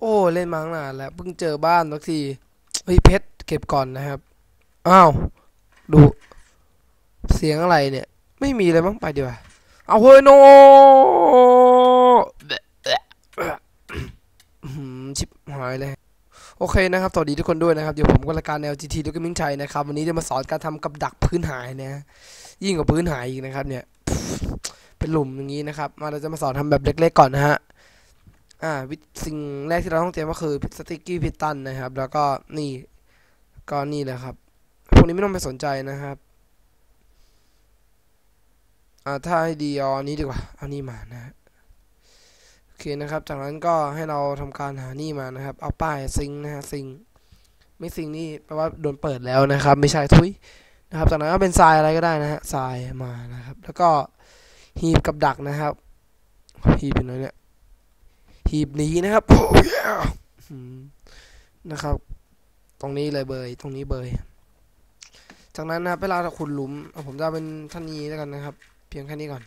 โอ้ เล่นมาตั้งนานแล้วเพิ่งเจอบ้านสักทีเฮ้ยเพชรเก็บก่อนนะครับ อ้าว ดู เสียงอะไรเนี่ย ไม่มีเลยมั้งไปดีกว่าเอาเฮ้ยโนชิบหายเลย โอเคนะครับ สวัสดีทุกคนด้วยนะครับ เดี๋ยวผมก็รายการ LGT ด้วยกมิ้งชัยนะครับ วันนี้จะมาสอนการทำกับดักพื้นหายนะ ยิ่งกว่าพื้นหายอีกนะครับ เนี่ย เป็นหลุมอย่างนี้นะครับ มาเราจะมาสอนทำแบบเล็ก ๆ ก่อนนะฮะ อ่าสิ่งแรกที่เราต้องเตรียมก็คือสติกกี้พิตันนะครับ แล้วก็นี่ก็นี่แหละครับ พวกนี้ไม่ต้องไปสนใจนะครับอ่าถ้าให้ดีเอาอันนี้ดีกว่าเอานี่มานะโอเคนะครับ จากนั้นก็ให้เราทำการหานี่มานะครับ เอาป้ายซิงนะฮะซิงไม่ซิงนี่แปลว่าโดนเปิดแล้วนะครับ ไม่ใช่ทุยนะครับ จากนั้นก็เป็นทรายอะไรก็ได้นะฮะทรายมานะครับ แล้วก็หีบกับดักนะครับหีบเป็นอะไรเนี่ย หีบนี้นะครับโอ้ยนะครับ ตรงนี้เลยเบย ตรงนี้เบย จากนั้นนะครับเวลาเราขุดหลุม ผมจะเป็นท่านนี้แล้วกันนะครับ เพียงแค่นี้ก่อน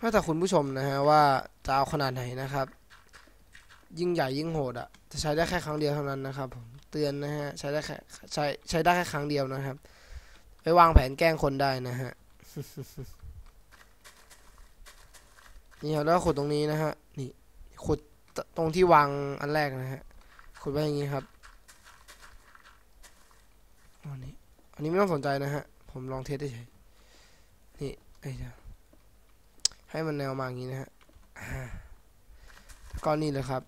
ถ้าแต่คุณผู้ชมนะฮะว่าจะเอาขนาดไหนนะครับ ยิ่งใหญ่ยิ่งโหดอะจะใช้ได้แค่ครั้งเดียวเท่านั้นนะครับผมเตือนนะฮะใช้ได้แค่ใช้ใช้ได้แค่ครั้งเดียวนะครับ ไปวางแผนแกล้งคนได้นะฮะนี่ครับแล้วขุดตรงนี้นะฮะนี่ ขุดตรงที่วางอันแรกนะฮะ ขุดไว้อย่างนี้ครับ อันนี้ อันนี้ไม่ต้องสนใจนะฮะ ผมลองเทสเฉยนี่ไอ้เจ้าให้มันแนวมาอย่างนี้นะฮะก็นี่เลยครับ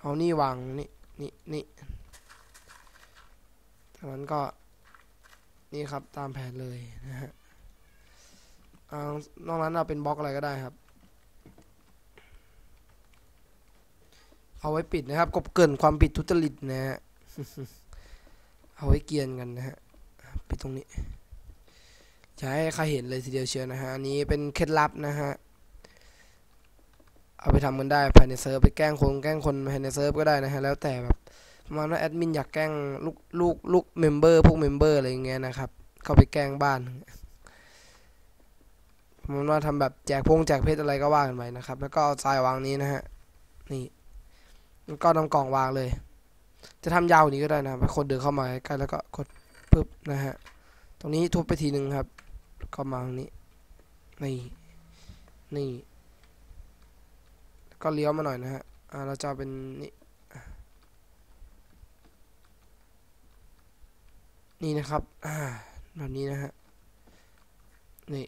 เอานี่วางนี่นี่นี่จากนั้นก็นี่ครับตามแผนเลยนะฮะ นอกนั้นเอาเป็นบล็อกอะไรก็ได้ครับ เอาไว้ปิดนะครับ กบเกินความผิดทุจริตนะฮะเอาไว้เกียนกันนะฮะปิดตรงนี้อย่าให้ใครเห็นเลยทีเดียวเชียวนะฮะอันนี้เป็นเคล็ดลับนะฮะเอาไปทำกันได้ภายในเซิร์ฟไปแกล้งคนแกล้งคนภายในเซิร์ฟก็ได้นะฮะแล้วแต่แบบประมาณว่าแอดมินอยากแกล้งลูกลูกลูกเมมเบอร์พวกเมมเบอร์อะไรอย่างเงี้ยนะครับเข้าไปแกล้งบ้าน มันว่าทำแบบแจกพงแจกเพชรอะไรก็ว่ากันไปนะครับ แล้วก็เอาทรายวางนี้นะฮะ นี่แล้วก็นำกล่องวางเลย จะทำยาวนี้ก็ได้นะครับให้คนเดินเข้ามาใกล้แล้วก็กดปึ๊บนะฮะ ตรงนี้ทุบไปทีหนึ่งครับ ก็มาตรงนี้ นี่ นี่ ก็เลี้ยวมาหน่อยนะฮะ อ่า เราจะเป็นนี่ นี่นะครับ อ่า แบบนี้นะฮะ นี่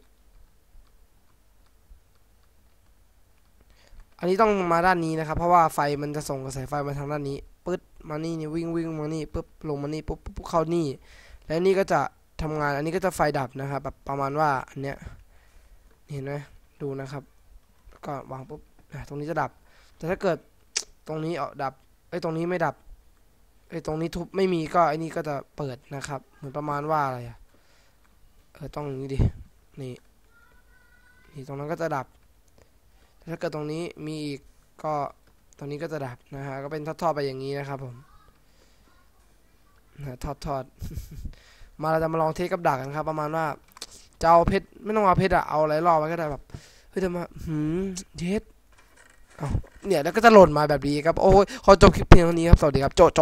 อันนี้ต้องมาด้านนี้นะครับ เพราะว่าไฟมันจะส่งกระแสไฟมาทางด้านนี้ปึ๊ดมานี่นี่วิ่งวิ่งมานี่ปึ๊บลงมานี่ปุ๊บปุ๊บเข้านี่ แล้วนี่ก็จะทำงานอันนี้ก็จะไฟดับนะครับแบบประมาณว่าอันเนี้ยเห็นไหมดูนะครับก็วางปุ๊บตรงนี้จะดับ แต่ถ้าเกิดตรงนี้เออดับไอ้ตรงนี้ไม่ดับไอ้ตรงนี้ทุบไม่มีก็ไอ้นี่ก็จะเปิดนะครับ เหมือนประมาณว่าอะไรอะเออต้องอย่างนี้ดินี่นี่ตรงนั้นก็จะดับ ถ้าเกิดตรงนี้มีอีกก็ตรงนี้ก็จะดับนะฮะก็เป็นทอดๆไปอย่างนี้นะครับผมนะทอดทอดมาเราจะมาลองเทสกับดักกันครับ ประมาณว่าจะเอาเพชรไม่ต้องเอาเพชรอะเอาอะไรรอบไว้ก็ได้แบบเฮ้ยจะมาหืมเทสเอาเนี่ยแล้วก็จะหล่นมาแบบนี้ครับโอ้ยขอจบคลิปเพียงเท่านี้ครับสวัสดีครับโจโจ